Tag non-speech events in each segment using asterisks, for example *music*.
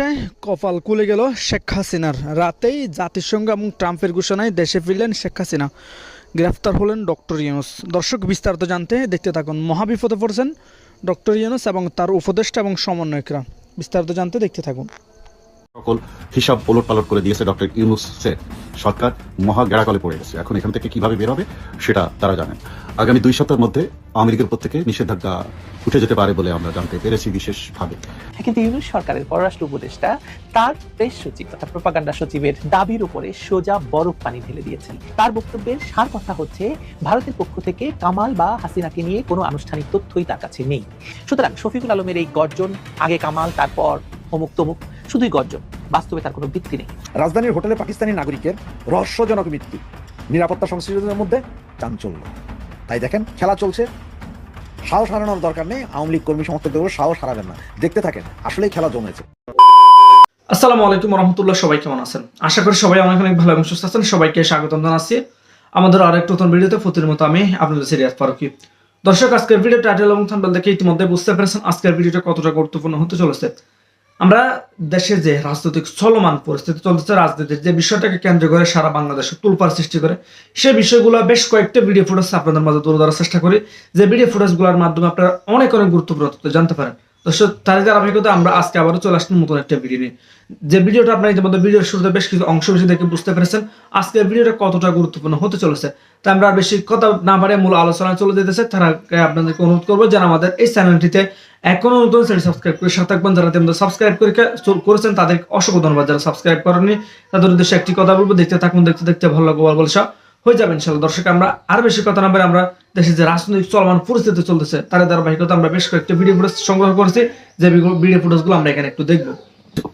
অবশেষে কপাল কুলে গেল শেখ হাসিনার। রাতেই জাতিসংঘ এবং ট্রাম্পের ঘোষণায় দেশে ফিরলেন শেখ হাসিনা। গ্রেফতার হলেন ডক্টর ইউনুস। দর্শক, বিস্তারিত জানতে দেখতে থাকুন। মহাবিপদে পড়ছেন ডক্টর ইউনুস এবং তার উপদেষ্টা এবং সমন্বয়করা। বিস্তারিত জানতে দেখতে থাকুন। সকল হিসাব ওলট পালট করে দিয়েছে ডক্টর ইউনুসের সরকার, মহা গেড়াকলে পড়ে গেছে। এখন এখান থেকে কীভাবে বের হবে সেটা তারা জানেন। আগামী দুই সপ্তাহের মধ্যে আমেরিকার উপর থেকে নিষেধাজ্ঞা উঠে যেতে পারে বলে আমরা জানতে পেরেছি বিশেষভাবে। কিন্তু ইউনুস সরকারের পররাষ্ট্র উপদেষ্টা তার প্রেস সচিব তথা প্রপাগান্ডা সচিবের দাবির উপরে সোজা বরফ পানি ঢেলে দিয়েছেন। তার বক্তব্যের সার কথা হচ্ছে, ভারতের পক্ষ থেকে কামাল বা হাসিনাকে নিয়ে কোনো আনুষ্ঠানিক তথ্যই তার কাছে নেই। সুতরাং শফিকুল আলমের এই গর্জন, আগে কামাল, তারপর অমুক তমুক শুধুই গর্জন বাস্তবে তার কোনো ভিত্তি নেই। রাজধানীর হোটেলে পাকিস্তানি নাগরিকের রহস্যজনক মৃত্যু নিরাপত্তা সংশ্লিষ্টদের মধ্যে চাঞ্চল্য। তাই দেখেন খেলা চলছে। সাহস হারানোর দরকার নেই আওয়ামী লীগ কর্মী সমর্থকদেরও সাহস হারাবেন না। দেখতে থাকেন আসলেই খেলা জমেছে। আসসালামু আলাইকুম রহমতুল্লাহ সবাই কেমন আছেন? আশা করি সবাই অনেক অনেক ভালো এবং সুস্থ আছেন। সবাইকে স্বাগতম জানাচ্ছি আমাদের আরেক নতুন ভিডিওতে। প্রতির মতো আমি আপনাদের সিরিয়াস ফারুকি। দর্শক আজকের ভিডিও টাইটেল এবং থাম্বনেল দেখে ইতিমধ্যে বুঝতে পেরেছেন আজকের ভিডিওটা কতটা গুরুত্বপূর্ণ হতে চলেছে। আমরা দেশে যে রাজনৈতিক চলমান পরিস্থিতি চলতেছে, রাজনীতির যে বিষয়টাকে কেন্দ্র করে সারা বাংলাদেশে তুলপার সৃষ্টি করে সেই বিষয়গুলো বেশ কয়েকটা ভিডিও ফুটেজ আপনাদের মাঝে তুলে ধরার চেষ্টা করি। যে ভিডিও ফুটেজগুলোর মাধ্যমে আপনারা অনেক অনেক গুরুত্বপূর্ণ তথ্য জানতে পারেন। দর্শক আমরা আজকে আবারও চলে আসলাম নতুন একটা ভিডিও নিয়ে। যে ভিডিওটা ইতিমধ্যে ভিডিওর শুরুতে বেশ কিছু অংশ বেশি দেখে বুঝতে পেরেছেন ভিডিওটা কতটা গুরুত্বপূর্ণ হতে চলেছে তাই আমরা বেশি কথা না বাড়ে মূল আলোচনায় চলে যেতেছে। তারা আপনাদেরকে অনুরোধ করব যেন আমাদের এই চ্যানেলটিতে এখনও নতুন চ্যানেল সাবস্ক্রাইব করে সাথে থাকবেন। যারা তেমন সাবস্ক্রাইব করে করেছেন তাদের অসংখ্য ধন্যবাদ। যারা সাবস্ক্রাইব করেননি, তাদের উদ্দেশ্যে একটি কথা বলব, দেখতে থাকুন, দেখতে দেখতে ভালো লাগবে বলে সব হয়ে যাবে ইনশাল্লাহ। দর্শক, আমরা আর বেশি কথা না বলে আমরা দেশে যে রাজনৈতিক চলমান পরিস্থিতি চলতেছে তার ধারাবাহিকতা আমরা বেশ কয়েকটি ভিডিও ফুটেজ সংগ্রহ করেছি। যে ভিডিও ফুটেজগুলো আমরা এখানে একটু দেখব।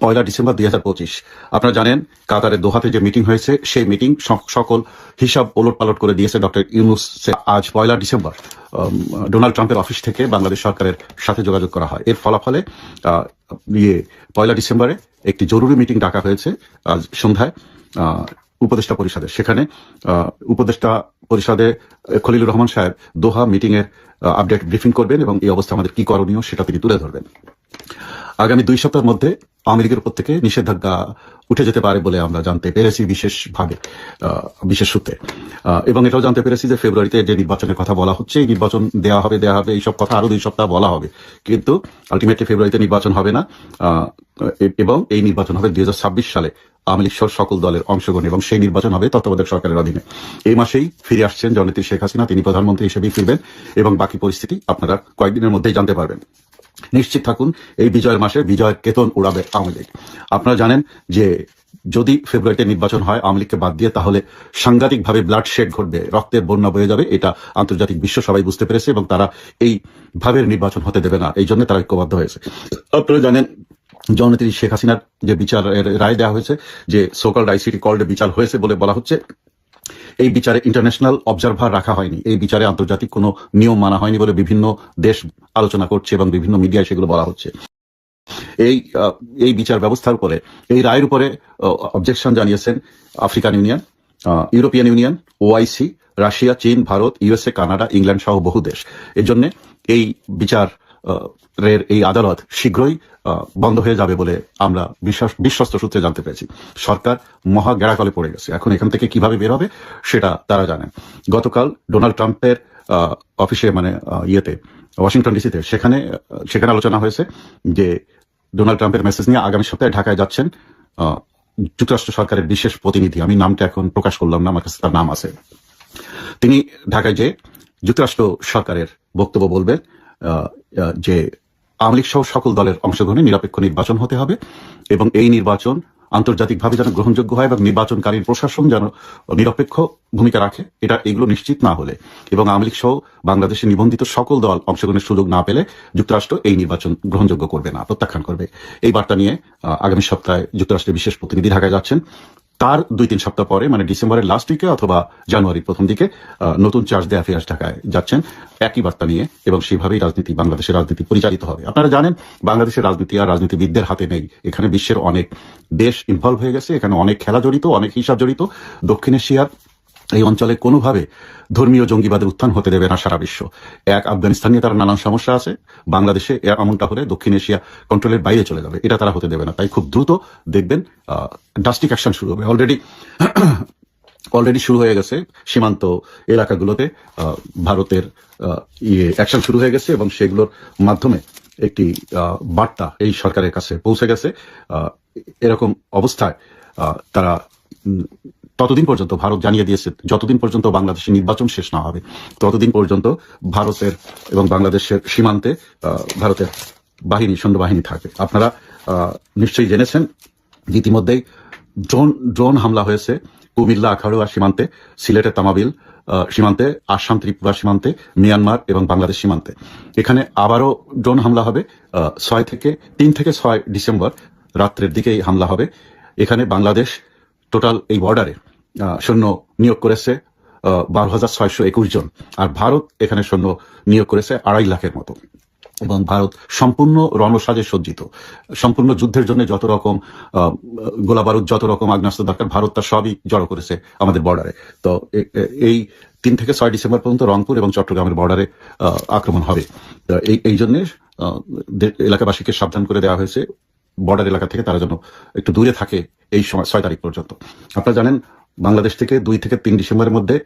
পয়লা ডিসেম্বর দুই হাজার পঁচিশ। আপনারা জানেন, কাতারের দোহাতে যে মিটিং হয়েছে, সেই মিটিং সকল হিসাব ওলট পালট করে দিয়েছে ডক্টর ইউনুস আজ পয়লা ডিসেম্বর। ডোনাল্ড ট্রাম্পের অফিস থেকে বাংলাদেশ সরকারের সাথে যোগাযোগ করা হয়। এর ফলাফলে ইয়ে পয়লা ডিসেম্বরে একটি জরুরি মিটিং ডাকা হয়েছে আজ সন্ধ্যায়। উপদেষ্টা পরিষদের সেখানে উপদেষ্টা পরিষদে খলিলুর রহমান সাহেব দোহা মিটিং এর আপডেট ব্রিফিং করবেন এবং এই অবস্থা আমাদের কি করণীয় সেটা তিনি তুলে ধরবেন। আগামী দুই সপ্তাহের মধ্যে আমেরিকার উপর থেকে নিষেধাজ্ঞা উঠে যেতে পারে বলে আমরা জানতে পেরেছি বিশেষভাবে বিশেষ সূত্রে। এবং এটাও জানতে পেরেছি যে ফেব্রুয়ারিতে যে নির্বাচনের কথা বলা হচ্ছে, এই নির্বাচন দেওয়া হবে দেওয়া হবে এইসব কথা আরও দুই সপ্তাহ বলা হবে। কিন্তু আলটিমেটলি ফেব্রুয়ারিতে নির্বাচন হবে না। এবং এই নির্বাচন হবে দুই হাজার ছাব্বিশ সালে আওয়ামী লীগ সকল দলের অংশগ্রহণ এবং সেই নির্বাচন হবে তত্ত্বাবধায়ক সরকারের অধীনে। এই মাসেই ফিরে আসছেন জননেত্রী শেখ হাসিনা, তিনি প্রধানমন্ত্রী হিসেবেই ফিরবেন এবং বাকি পরিস্থিতি আপনারা কয়েকদিনের মধ্যেই জানতে পারবেন। নিশ্চিত থাকুন, এই বিজয়ের মাসে বিজয়ের কেতন উড়াবে আওয়ামী লীগ। আপনারা জানেন যে যদি ফেব্রুয়ারিতে নির্বাচন হয় আওয়ামী লীগকে বাদ দিয়ে, তাহলে সাংঘাতিকভাবে ব্লাড শেড ঘটবে, রক্তের বন্যা বয়ে যাবে, এটা আন্তর্জাতিক বিশ্ব সবাই বুঝতে পেরেছে এবং তারা এই ভাবের নির্বাচন হতে দেবে না এই জন্য তারা ঐক্যবদ্ধ হয়েছে। আপনারা জানেন জননেত্রী শেখ হাসিনার যে বিচারের রায় দেওয়া হয়েছে, যে সোকাল আইসিটি কল্ডে বিচার হয়েছে বলে বলা হচ্ছে, এই বিচারে ইন্টারন্যাশনাল অবজারভার রাখা হয়নি। এই বিচারে আন্তর্জাতিক কোনো নিয়ম মানা হয়নি বলে বিভিন্ন দেশ আলোচনা করছে এবং বিভিন্ন মিডিয়ায় সেগুলো বলা হচ্ছে। এই এই বিচার ব্যবস্থার উপরে, এই রায়ের উপরে অবজেকশন জানিয়েছেন African Union European Union OIC Russia, চীন, ভারত ইউএসএ কানাডা, ইংল্যান্ড সহ বহু দেশ। এর জন্য এই বিচার এর এই আদালত শীঘ্রই বন্ধ হয়ে যাবে বলে আমরা বিশ্বাস, বিশ্বস্ত সূত্রে জানতে পেরেছি। সরকার মহা গেড়াকলে পড়ে গেছে। এখন এখান থেকে কীভাবে বের হবে সেটা তারা জানেন গতকাল ডোনাল্ড ট্রাম্পের অফিসে মানে ইয়েতে, ওয়াশিংটন ডিসিতে, সেখানে সেখানে আলোচনা হয়েছে যে ডোনাল্ড ট্রাম্পের মেসেজ নিয়ে আগামী সপ্তাহে ঢাকায় যাচ্ছেন যুক্তরাষ্ট্র সরকারের বিশেষ প্রতিনিধি। আমি নামটা এখন প্রকাশ করলাম না, আমার কাছে তার নাম আছে। তিনি ঢাকায় যে যুক্তরাষ্ট্র সরকারের বক্তব্য বলবেন যে আওয়ামী লীগ সহ সকল দলের অংশগ্রহণে নিরপেক্ষ নির্বাচন হতে হবে এবং এই নির্বাচন আন্তর্জাতিকভাবে যেন গ্রহণযোগ্য হয় এবং নির্বাচনকারীর প্রশাসন যেন নিরপেক্ষ ভূমিকা রাখে, এটা এগুলো নিশ্চিত না হলে। এবং আওয়ামী লীগ সহ বাংলাদেশে নিবন্ধিত সকল দল অংশগ্রহণের সুযোগ না পেলে যুক্তরাষ্ট্র এই নির্বাচন গ্রহণযোগ্য করবে না, প্রত্যাখ্যান করবে। এই বার্তা নিয়ে আগামী সপ্তাহে যুক্তরাষ্ট্রের বিশেষ প্রতিনিধি ঢাকায় যাচ্ছেন। তার দুই তিন সপ্তাহ পরে মানে ডিসেম্বরের লাস্ট উইকে অথবা জানুয়ারির প্রথম দিকে নতুন চার্জ দেয়া অ্যাফেয়ার্স ঢাকায় যাচ্ছেন। একই বার্তা নিয়ে এবং সেভাবেই রাজনীতি, বাংলাদেশের রাজনীতি পরিচালিত হবে। আপনারা জানেন, বাংলাদেশের রাজনীতি আর রাজনীতিবিদদের হাতে নেই। এখানে বিশ্বের অনেক দেশ ইনভলভ হয়ে গেছে। এখানে অনেক খেলা জড়িত, অনেক হিসাব জড়িত। দক্ষিণ এশিয়ার এই অঞ্চলে কোনোভাবে ধর্মীয় জঙ্গিবাদের উত্থান হতে দেবে না সারা বিশ্ব। এক আফগানিস্তান নিয়ে তারা নানান সমস্যা আছে। বাংলাদেশে এমনটা হলে দক্ষিণ এশিয়া কন্ট্রোলের বাইরে চলে যাবে। এটা তারা হতে দেবে না। তাই খুব দ্রুত দেখবেন ডাস্টিক অ্যাকশন শুরু হবে। অলরেডি অলরেডি *coughs* শুরু হয়ে গেছে সীমান্ত এলাকাগুলোতে ভারতের ইয়ে অ্যাকশন শুরু হয়ে গেছে এবং সেগুলোর মাধ্যমে একটি বার্তা এই সরকারের কাছে পৌঁছে গেছে। এরকম অবস্থায় তারা ততদিন পর্যন্ত ভারত জানিয়ে দিয়েছে, যতদিন পর্যন্ত বাংলাদেশের নির্বাচন শেষ না হবে, ততদিন পর্যন্ত ভারতের এবং বাংলাদেশের সীমান্তে ভারতের বাহিনী সৈন্য বাহিনী থাকবে। আপনারা নিশ্চয়ই জেনেছেন, ইতিমধ্যেই ড্রোন ড্রোন হামলা হয়েছে কুমিল্লা আখাউড়া সীমান্তে, সিলেটের তামাবিল সীমান্তে, আসাম, ত্রিপুরা সীমান্তে, মিয়ানমার এবং বাংলাদেশ সীমান্তে। এখানে আবারও ড্রোন হামলা হবে ছয় থেকে, তিন থেকে ছয় ডিসেম্বর রাত্রের দিকেই হামলা হবে। এখানে বাংলাদেশ টোটাল এই বর্ডারে সৈন্য নিয়োগ করেছে বারো হাজার ছয়শো একুশ জন। আর ভারত এখানে সৈন্য নিয়োগ করেছে আড়াই লাখের মতো। এবং ভারত সম্পূর্ণ রণসাজে সজ্জিত। সম্পূর্ণ যুদ্ধের জন্য যত রকম গোলাবারুদ, যত রকম আগ্নেয়াস্ত্র দরকার, ভারত তার সবই জড়ো করেছে আমাদের বর্ডারে। তো এই তিন থেকে ছয় ডিসেম্বর পর্যন্ত রংপুর এবং চট্টগ্রামের বর্ডারে আক্রমণ হবে। এই এই জন্যে এলাকাবাসীকে সাবধান করে দেওয়া হয়েছে। বর্ডার এলাকা থেকে তারা যেন একটু দূরে থাকে এই সময় ছয় তারিখ পর্যন্ত। আপনারা জানেন, বাংলাদেশ থেকে দুই থেকে তিন ডিসেম্বরের মধ্যে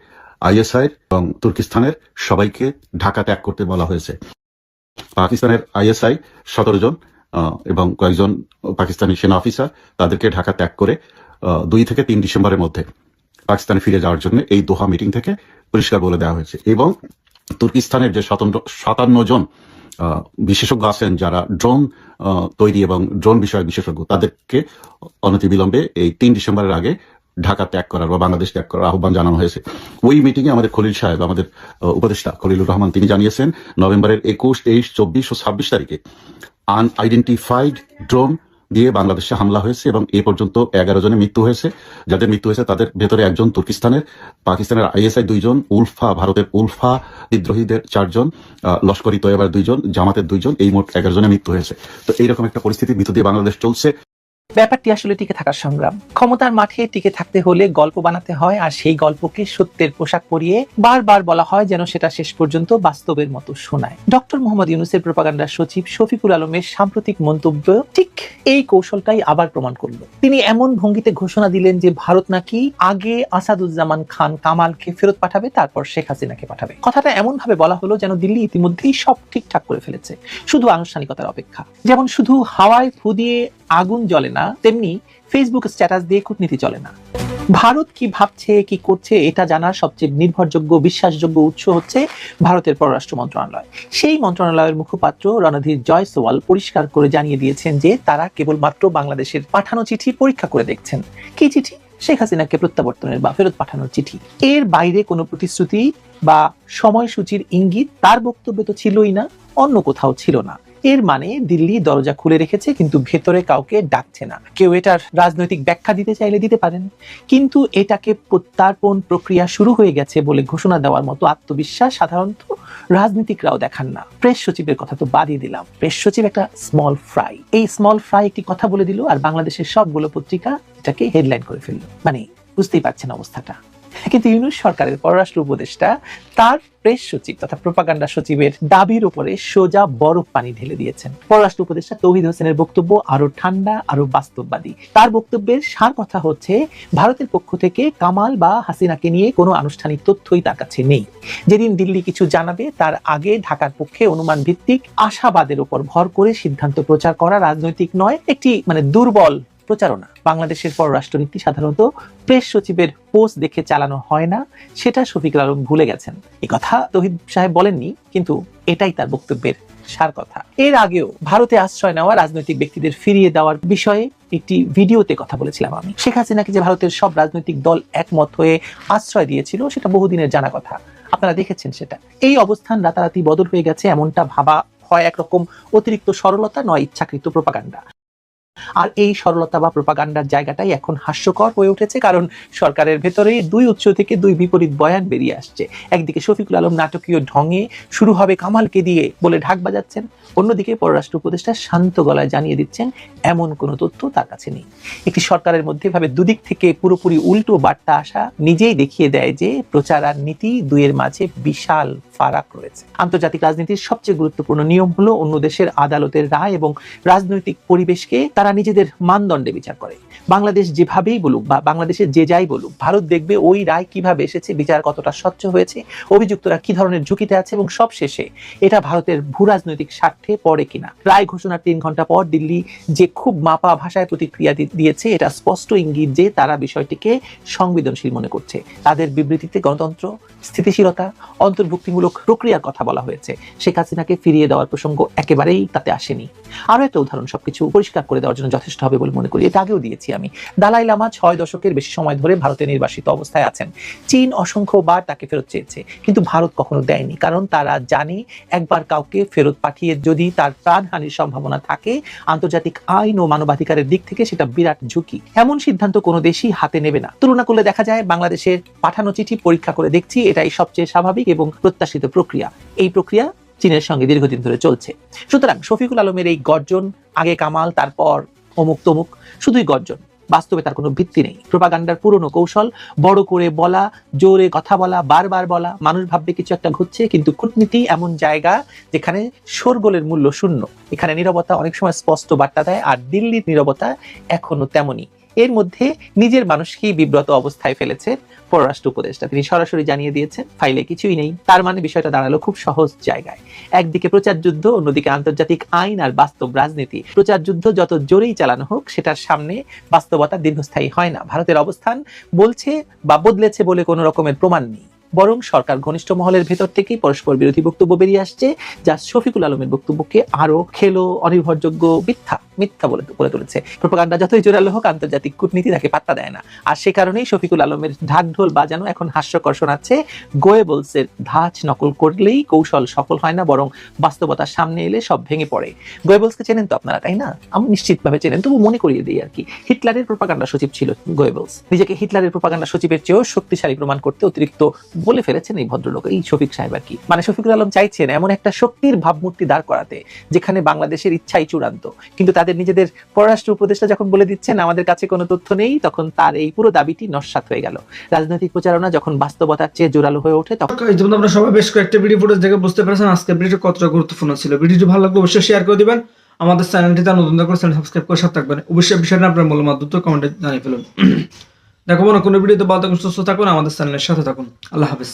আইএসআই এবং তুর্কিস্তানের সবাইকে ঢাকা ত্যাগ করতে বলা হয়েছে। পাকিস্তানের আইএসআই সতেরো জন এবং কয়েকজন পাকিস্তানি সেনা অফিসার তাদেরকে ঢাকা ত্যাগ করে দুই থেকে তিন ডিসেম্বরের মধ্যে পাকিস্তানে ফিরে যাওয়ার জন্য এই দোহা মিটিং থেকে পরিষ্কার বলে দেওয়া হয়েছে। এবং তুর্কিস্তানের যে সাতান্ন জন বিশেষজ্ঞ আছেন যারা ড্রোন তৈরি এবং ড্রোন বিষয়ক বিশেষজ্ঞ, তাদেরকে অনতিবিলম্বে এই তিন ডিসেম্বরের আগে ঢাকা ত্যাগ করার বা বাংলাদেশ ত্যাগ করার আহ্বান জানানো হয়েছে। ওই মিটিংয়ে আমাদের খলিল সাহেব, আমাদের উপদেষ্টা খলিলুর রহমান, তিনি জানিয়েছেন, নভেম্বরের একুশ, তেইশ, চব্বিশ ও ছাব্বিশ তারিখে আনআইডেন্টিফাইড ড্রোন দিয়ে বাংলাদেশে হামলা হয়েছে এবং এ পর্যন্ত এগারো জনের মৃত্যু হয়েছে। যাদের মৃত্যু হয়েছে তাদের ভেতরে একজন তুর্কিস্তানের, পাকিস্তানের আইএসআই দুইজন, উলফা, ভারতের উলফা বিদ্রোহীদের চারজন লস্করি তৈবার দুইজন, জামাতের দুইজন, এই মোট এগারো জনের মৃত্যু হয়েছে। তো এইরকম একটা পরিস্থিতির ভিতর দিয়ে বাংলাদেশ চলছে। ব্যাপারটি আসলে টিকে থাকার সংগ্রাম। ক্ষমতার মাঠে টিকে থাকতে হলে গল্প বানাতে হয়, আর সেই গল্পকে সত্যের পোশাক পরিয়ে বারবার বলা হয় যেন সেটা শেষ পর্যন্ত বাস্তবের মতো শোনায়। ডক্টর মোহাম্মদ ইউনুসের প্রপাগান্ডার সচিব শফিকুল আলমের সাম্প্রতিক মন্তব্য ঠিক এই কৌশলটাই আবার প্রমাণ করল। তিনি এমন ভঙ্গিতে ঘোষণা দিলেন যে ভারত নাকি আগে আসাদুজ্জামান খান কামালকে ফেরত পাঠাবে, তারপর শেখ হাসিনাকে পাঠাবে। কথাটা এমন ভাবে বলা হলো যেন দিল্লি ইতিমধ্যেই সব ঠিকঠাক করে ফেলেছে, শুধু আনুষ্ঠানিকতার অপেক্ষা। যেমন শুধু হাওয়ায় ফু দিয়ে আগুন জ্বলে না তেমনি ফেসবুক স্ট্যাটাস দিয়ে কূটনীতি চলে না। ভারত কি ভাবছে, কি করছে, এটা জানার সবচেয়ে নির্ভরযোগ্য, বিশ্বাসযোগ্য উৎস হচ্ছে ভারতের পররাষ্ট্র মন্ত্রণালয়। সেই মন্ত্রণালয়ের মুখপাত্র রণধীর জয়সওয়াল পরিষ্কার করে জানিয়ে দিয়েছেন যে, তারা কেবলমাত্র বাংলাদেশের পাঠানো চিঠি পরীক্ষা করে দেখছেন। কি চিঠি? শেখ হাসিনাকে প্রত্যাবর্তনের বা ফেরত পাঠানোর চিঠি। এর বাইরে কোনো প্রতিশ্রুতি বা সময়সূচির ইঙ্গিত তার বক্তব্যে তো ছিলই না, অন্য কোথাও ছিল না। এর মানে দিল্লি দরজা খুলে রেখেছে, কিন্তু ভেতরে কাউকে ডাকছে না। কেউ এটার রাজনৈতিক ব্যাখ্যা দিতে চাইলে দিতে পারেন। কিন্তু এটাকে প্রত্যার্পণ প্রক্রিয়া শুরু হয়ে গেছে বলে ঘোষণা দেওয়ার মতো আত্মবিশ্বাস সাধারণত রাজনীতিকরাও দেখান না। প্রেস সচিবের কথা তো বাদই দিলাম। প্রেস সচিব একটা স্মল ফ্রাই এই স্মল ফ্রাই একটি কথা বলে দিল আর বাংলাদেশের সবগুলো পত্রিকা এটাকে হেডলাইন করে ফেলল। মানে বুঝতেই পারছেন অবস্থাটা। কিন্তু ইউনুস সরকারের পররাষ্ট্র উপদেষ্টা তার প্রেস সচিব তথা প্রপাগান্ডা সচিবের দাবির উপরে সোজা বরফ পানি ঢেলে দিয়েছেন। পররাষ্ট্র উপদেষ্টা তৌহিদ হোসেনের বক্তব্য আরও ঠান্ডা আরও বাস্তববাদী। তার বক্তব্যের সার কথা হচ্ছে, ভারতের পক্ষ থেকে কামাল বা হাসিনাকে নিয়ে কোনো আনুষ্ঠানিক তথ্যই তার কাছে নেই। যেদিন দিল্লি কিছু জানাবে, তার আগে ঢাকার পক্ষে অনুমান ভিত্তিক আশাবাদের উপর ভর করে সিদ্ধান্ত প্রচার করা রাজনৈতিক নয়, একটি মানে দুর্বল প্রচারণা। বাংলাদেশের পররাষ্ট্রনীতি সাধারণত প্রেস সচিবের পোস্ট দেখে চালানো হয় না, সেটা শফিকুল আলম ভুলে গেছেন। কথা তহিদ সাহেব বলেননি, কিন্তু এটাই তার বক্তব্যের সার কথা। এর আগেও ভারতে আশ্রয় নেওয়া রাজনৈতিক ব্যক্তিদের ফিরিয়ে দেওয়ার বিষয়ে একটি ভিডিওতে কথা বলেছিলাম আমি। শেখ হাসিনাকে যে ভারতের সব রাজনৈতিক দল একমত হয়ে আশ্রয় দিয়েছিল, সেটা বহুদিনের জানা কথা। আপনারা দেখেছেন সেটা। এই অবস্থান রাতারাতি বদল হয়ে গেছে, এমনটা ভাবা হয় একরকম অতিরিক্ত সরলতা, নয় ইচ্ছাকৃত প্রপাগান্ডা। আর এই সরলতা বা প্রপাগান্ডার জায়গাটাই এখন হাস্যকর হয়ে উঠেছে, কারণ সরকারের ভেতরে দুই উৎস থেকে দুই বিপরীত বয়ান বেরিয়ে আসছে। একদিকে শফিকুল আলম নাটকীয় ঢঙে শুরু হবে কামালকে দিয়ে বলে ঢাক বাজাচ্ছেন, অন্যদিকে পররাষ্ট্র উপদেষ্টা শান্ত গলায় জানিয়ে দিচ্ছেন, এমন কোনো তথ্য তার কাছে নেই। একটি সরকারের মধ্যে ভাবে দুদিক থেকে পুরোপুরি উল্টো বার্তা আসা নিজেই দেখিয়ে দেয় যে প্রচার আর নীতি দুইয়ের মাঝে বিশাল ফারাক রয়েছে। আন্তর্জাতিক রাজনীতির সবচেয়ে গুরুত্বপূর্ণ নিয়ম হলো অন্য দেশের আদালতের রায় এবং রাজনৈতিক পরিবেশকে তারা নিজেদের মানদণ্ডে বিচার করে। বাংলাদেশ যেভাবেই বলুক বা বাংলাদেশের যে যাই বলুক, ভারত দেখবে ওই রায় কীভাবে এসেছে, বিচার কতটা স্বচ্ছ হয়েছে, অভিযুক্তরা কি ধরনের ঝুঁকিতে আছে এবং সব শেষে এটা ভারতের ভূ রাজনৈতিক স্বার্থে পড়ে কিনা। রায় ঘোষণার তিন ঘণ্টা পর দিল্লি যে খুব মাপা ভাষায় প্রতিক্রিয়া দিয়েছে, এটা স্পষ্ট ইঙ্গিত যে তারা বিষয়টিকে সংবেদনশীল মনে করছে। তাদের বিবৃতিতে গণতন্ত্র স্থিতিশীলতা, অন্তর্ভুক্তিমূলক প্রক্রিয়ার কথা বলা হয়েছে। শেখ হাসিনাকে ফিরিয়ে দেওয়ার প্রসঙ্গ একেবারেই তাতে আসেনি। আরও একটা উদাহরণ সবকিছু পরিষ্কার করে দেওয়ার জন্য যথেষ্ট হবে বলে মনে করি। এটা আগেও দিয়েছি আমি। দালাই লামা ছয় দশকের বেশি সময় ধরে ভারতে নির্বাসিত অবস্থায় আছেন। চীন অসংখ্যবার তাকে ফেরত চেয়েছে, কিন্তু ভারত কখনো দেয়নি, কারণ তারা জানে একবার কাউকে ফেরত পাঠিয়ে যদি তার প্রাণহানির সম্ভাবনা থাকে, আন্তর্জাতিক আইন ও মানবাধিকারের দিক থেকে সেটা বিরাট ঝুঁকি। এমন সিদ্ধান্ত কোনো দেশই হাতে নেবে না। তুলনা করলে দেখা যায় বাংলাদেশের পাঠানো চিঠি পরীক্ষা করে দেখছি এটাই সবচেয়ে স্বাভাবিক এবং প্রত্যাশিত প্রক্রিয়া। এই প্রক্রিয়া চীনের সঙ্গে দীর্ঘদিন ধরে চলছে। সুতরাং শফিকুল আলমের এই গর্জন, আগে কামাল, তারপর অমুক তমুক, শুধুই গর্জন। বাস্তবে তার কোনো ভিত্তি নেই। প্রোপাগান্ডার পুরনো কৌশল, বড় করে বলা, জোরে কথা বলা, বারবার বলা, মানুষ ভাববে কিছু একটা ঘটছে কিন্তু কূটনীতি এমন জায়গা যেখানে শোরগোলের মূল্য শূন্য। এখানে নীরবতা অনেক সময় স্পষ্ট বার্তা দেয়, আর দিল্লির নীরবতা এখনও তেমনই। এর মধ্যে নিজের মানুষকেই বিব্রত অবস্থায় ফেলেছে পররাষ্ট্র উপদেষ্টা। তিনি সরাসরি জানিয়ে দিয়েছেন, ফাইলে কিছুই নেই। তার মানে বিষয়টা দাঁড়াল খুব সহজ জায়গায়। একদিকে প্রচার যুদ্ধ, অন্যদিকে আন্তর্জাতিক আইন আর বাস্তব রাজনীতি। প্রচার যুদ্ধ যত জোরেই চালানো হোক, সেটার সামনে বাস্তবতা দীর্ঘস্থায়ী হয় না। ভারতের অবস্থান বলছে বা বদলেছে বলে কোনো রকমের প্রমাণ নেই। বরং সরকার ঘনিষ্ঠ মহলের ভেতর থেকেই পরস্পর বিরোধী বক্তব্য বেরিয়ে আসছে, যা শফিকুল আলমের বক্তব্যকে আরও খেলো, অনির্ভরযোগ্য, মিথ্যা মিথ্যা বলে করে তুলেছে। প্রোপাগান্ডা যতই জোরালো হোক, আন্তর্জাতিক কূটনীতি তাকে পাত্তা দেয় না। আর সে কারণেই শফিকুল আলমের ঢাকঢোল বাজানো এখন হাস্যকর শোনাচ্ছে। গোয়েবলসের ধাঁচ নকল করলেই কৌশল সফল হয় না, বরং বাস্তবতার সামনে এলে সব ভেঙে পড়ে। গোয়েবলসকে চেনেন তো আপনারা, তাই না? আমি নিশ্চিতভাবে চেনেন, তবু মনে করিয়ে দিই আর কি। হিটলারের প্রোপাগান্ডা সচিব ছিল গোয়েবলস। নিজেকে হিটলারের প্রোপাগান্ডা সচিবের চেয়েও শক্তিশালী প্রমাণ করতে অতিরিক্ত বলে ফেলেছেন এই ভদ্রলোক, এই শফিক সাহেব আর কি। মানে শফিকুল আলম চাইছেন এমন একটা শক্তির ভাবমূর্তি দাঁড় করাতে, যেখানে বাংলাদেশের ইচ্ছাই চূড়ান্ত। কিন্তু তাদের নিজেদের পররাষ্ট্র উপদেষ্টা যখন বলে দিচ্ছেন, আমাদের কাছে কোনো তথ্য নেই, তখন তার এই পুরো দাবিটি নস্বাত হয়ে গেল। রাজনৈতিক প্রচারণা যখন বাস্তবতার চেয়ে জোরালো হয়ে ওঠে, তখন আমরা সবাই বেশ কয়েকটা ভিডিও ফুটেজ দেখে বুঝতে পেরেছেন আজকের ভিডিওটি কতটা গুরুত্বপূর্ণ ছিল। ভিডিওটি ভালো লাগলে অবশ্যই শেয়ার করে দিবেন। আমাদের চ্যানেলটি তার নতুন করে চ্যানেল সাবস্ক্রাইব করে সাথে থাকবেন। অবশ্যই বিষয়টা আপনার মূল্যমাত দ্রুত কমেন্টে জানিয়ে ফেলুন। দেখো কোনো ভিডিওতে ভালো থাকুন সুস্থ থাকুন আমাদের চ্যানেলের সাথে থাকুন। আল্লাহ হাফিজ।